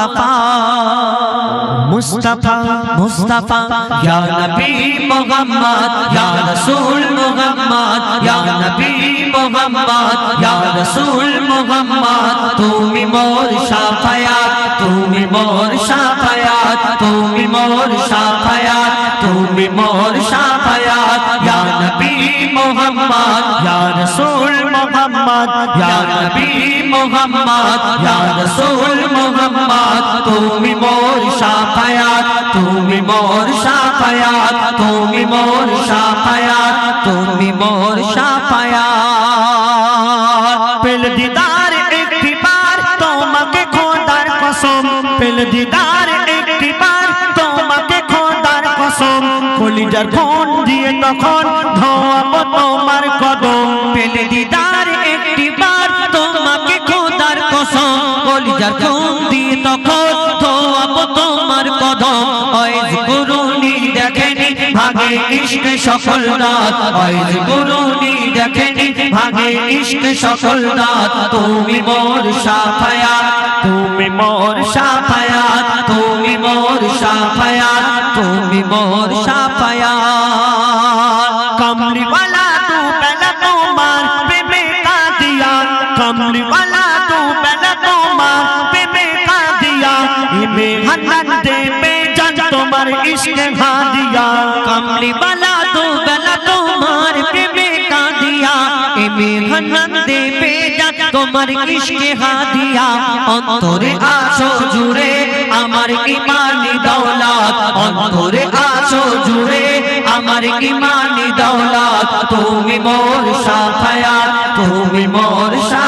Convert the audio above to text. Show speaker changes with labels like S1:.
S1: মুস্তাফা। মুস্তাফা মুস্তাফা। ইয়া নবী মুহাম্মদ, ইয়া রাসূল তুমি মোর শাফায়াত তুমি মোর শাফায়াত তুমি মোর শাফায়াত তুমি মোর শাফায়াত মুহাম্মদ ইয়া রাসূল মুহাম্মদ ইয়া নবী মুহাম্মদ ইয়া রাসূল মুহাম্মদ তুমি মোর শাফায়াত তুমি মোর শাফায়াত তুমি মোর শাফায়াত তুমি মোর শাফায়াত পেল দিদার একটি বার তোমাকে খোদার কসম পেল দিদার কলিজার কোন দিয়ে তখন ধোয়াব তোমার কদম পেল দিদার একটি বার। তোমাকে খোদার কসম কলিজার কোন দিয়ে তখন ধোয়াব তোমার কদম। ওয়াইজ গুরুনি দেখেনি, ভাগে ইশক সফল রাত ওয়াইজ গুরুনি দেখেনি, ভাগে ইশক সফল রাত তুমি মোর সাফায়াত, তুমি মোর সাফায়াত, তুমি মোর তুমি মোর সাফায়া কমলিওয়ালা তু বেলা তোমার প্রেমে কাঁদিয়া কমলিওয়ালা তু বেলা তোমার প্রেমে কাঁদিয়া ইমে হান্নান দে পে জান তোমার ইশকে হাদিয়া কমলিওয়ালা তু বেলা তোমার প্রেমে কাঁদিয়া ইমে হান্নান দে পে জান তোমার ইশকে হাদিয়া অন্তরে আসো জুড়ে আমার ইমানি দৌলত অন্তরে আছো জুড়ে, আমার ইমানি দৌলত তুমি মোর সাফায়াত তুমি মোর সাফায়াত